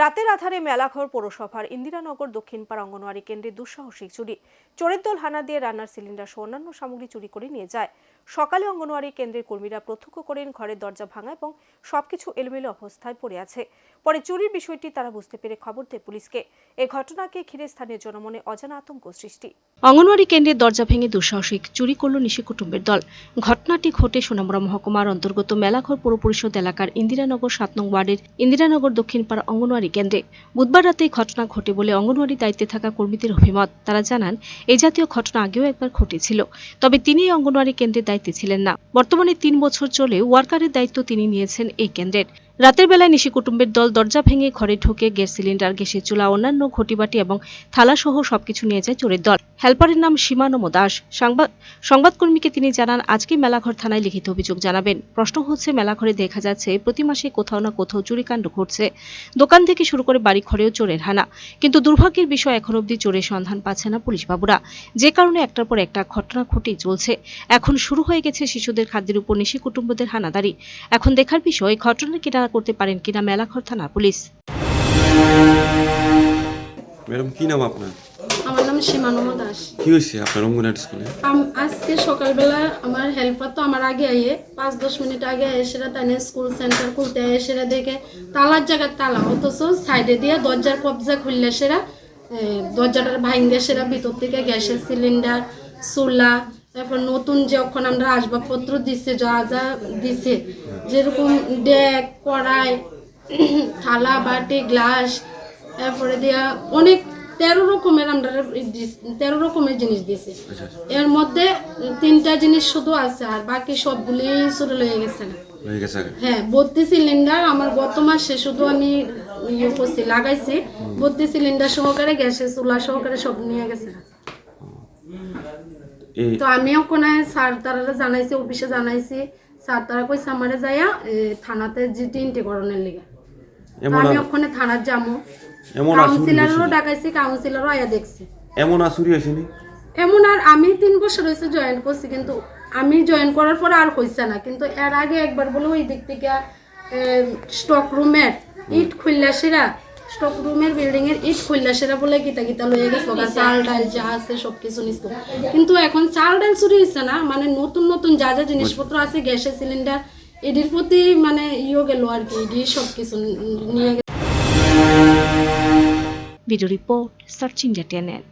রাতের আধারে মেলাঘর পৌরসভার ইন্দিরানগর দক্ষিণপাড়া অঙ্গনওয়াড়ি কেন্দ্রে দুঃসাহসিক চুরি। চোরের দল হানা দিয়ে রান্নার সিলিন্ডার সহ অন্যান্য সামগ্রী চুরি করে নিয়ে যায়। সকালে অঙ্গনওয়াড়ি কেন্দ্রের কর্মীরা প্রত্যক্ষ করেন ঘরের দরজা ভাঙা এবং সবকিছু এলোমেলো অবস্থায় পড়ে আছে। পরে চুরির বিষয়টি তারা বুঝতে পেরে খবর দেয় পুলিশকে। এই ঘটনাকে ঘিরে স্থানীয় জনমনে অজানা আতঙ্ক সৃষ্টি। অঙ্গনওয়াড়ি কেন্দ্রের দরজা ভেঙে দুঃসাহসিক চুরি করল নিশি কুটুম্বের দল। ঘটনাটি ঘটে সোনামুড়া মহকুমার অন্তর্গত মেলাঘর পৌর পরিষদ এলাকার ইন্দিরানগর সাত নং ওয়ার্ডের ইন্দিরানগর দক্ষিণপাড়া অঙ্গনওয়াড়ি কেন্দ্রে বুধবার রাতে এই ঘটনা ঘটে বলে অঙ্গনওয়াড়ি দায়িত্বে থাকা কর্মীদের অভিমত। তারা জানান এই জাতীয় ঘটনা আগেও একবার ঘটেছিল, তবে তিনি অঙ্গনওয়াড়ি কেন্দ্রের দায়িত্বে ছিলেন না। বর্তমানে তিন বছর চলে ওয়ার্কারের দায়িত্ব তিনি নিয়েছেন এই কেন্দ্রের। রাতের বেলায় নিশি কুটুম্বের দল দরজা ভেঙে ঘরে ঢুকে গ্যাস সিলিন্ডার গ্যাসের চুলা, অন্যান্য ঘটিবাটি এবং থালাসহ সবকিছু নিয়ে যায় চোরের দল। হেল্পারের নাম সীমানম দাস। সংবাদ সংবাদকর্মীকে তিনি জানান, আজকে মেলাঘর থানায় লিখিত অভিযোগ জানাবেন। প্রশ্ন হচ্ছে, মেলাঘরে দেখা যাচ্ছে, প্রতি মাসে কোথাও না কোথাও চুরিকাণ্ড ঘটছে। দোকান থেকে শুরু করে বাড়ি ঘরেও চোরের হানা। কিন্তু দুর্ভাগ্যের বিষয় এখন অবধি চোরের সন্ধান পাচ্ছে না পুলিশ বাবুরা। যে কারণে একটার পর একটা ঘটনা ঘটেই চলছে। এখন শুরু হয়ে গেছে শিশুদের খাদ্যের উপর নিশি কুটুম্বদের হানাদারি। এখন দেখার বিষয় ঘটনা কিনারা করতে পারেন কিনা মেলাঘর থানা পুলিশ। ম্যাডাম কি নাম আপনার? আমার নাম সীমানম দাস। কি হয়েছে আপনার অঙ্গনারী স্কুলে? আম- আজকে সকালবেলা আমার হেল্পার তো আমার আগে আইয়ে পাঁচ দশ মিনিট আগে এসেরা তাই স্কুল সেন্টার খুলতে এসেরা দেখে তালার জায়গায় তালা অথচ সাইডে দিয়ে দরজার কবজা খুললে সেরা দরজাটার ভাঙ্গে সেরা ভিতর থেকে গ্যাসের সিলিন্ডার চুলা তারপর নতুন যখন আমরা আসবাবপত্র দিচ্ছে যা যা দিছে যেরকম ডেক কড়াই থালা বাটি গ্লাস তারপরে দিয়া অনেক তেরো রকমের আমরা তেরো রকমের জিনিস দিয়েছে এর মধ্যে তিনটা জিনিস শুধু আছে আর বাকি সবগুলি শুরু হয়ে গেছে না। হয়ে বত্রিশ সিলিন্ডার আমার গত মাসে শুধু আমি ইয়ে করছি লাগাইছি। বত্রিশ সিলিন্ডার সহকারে গ্যাসের চুলা সহকারে সব নিয়ে গেছে তো আমিও কোনো স্যার তারা জানাইছি অফিসে জানাইছি। স্যার তারা কইছে আমারে যাইয়া থানাতে জিটি ইন্টিকরণের লিগে। তো আমি ওখানে থানার যাব এমন কাউন্সিলরও ডাকাইছি কাউন্সিলরও আয়া দেখছি। এমন আসুরি হয়েছেনি এমন আর আমি তিন বছর হয়েছে জয়েন করছি কিন্তু আমি জয়েন করার পরে আর হয়েছে না। কিন্তু এর আগে একবার বলে ওই দিক থেকে স্টক রুমের ইট খুললা সেরা স্টক রুমের বিল্ডিং এর ইট খুললা সেটা বলে গীতা গীতা লয়ে গেছে চাল ডাল যা আছে সব কিছু নিস কিন্তু এখন চাল ডাল চুরি হয়েছে না মানে নতুন নতুন যা যা জিনিসপত্র আছে গ্যাসের সিলিন্ডার এটির প্রতি মানে ইয়ে গেল আর কি এটি সব কিছু নিয়ে গেছে ভিডিও রিপোর্ট সার্চ ইন্ডিয়া টেনেল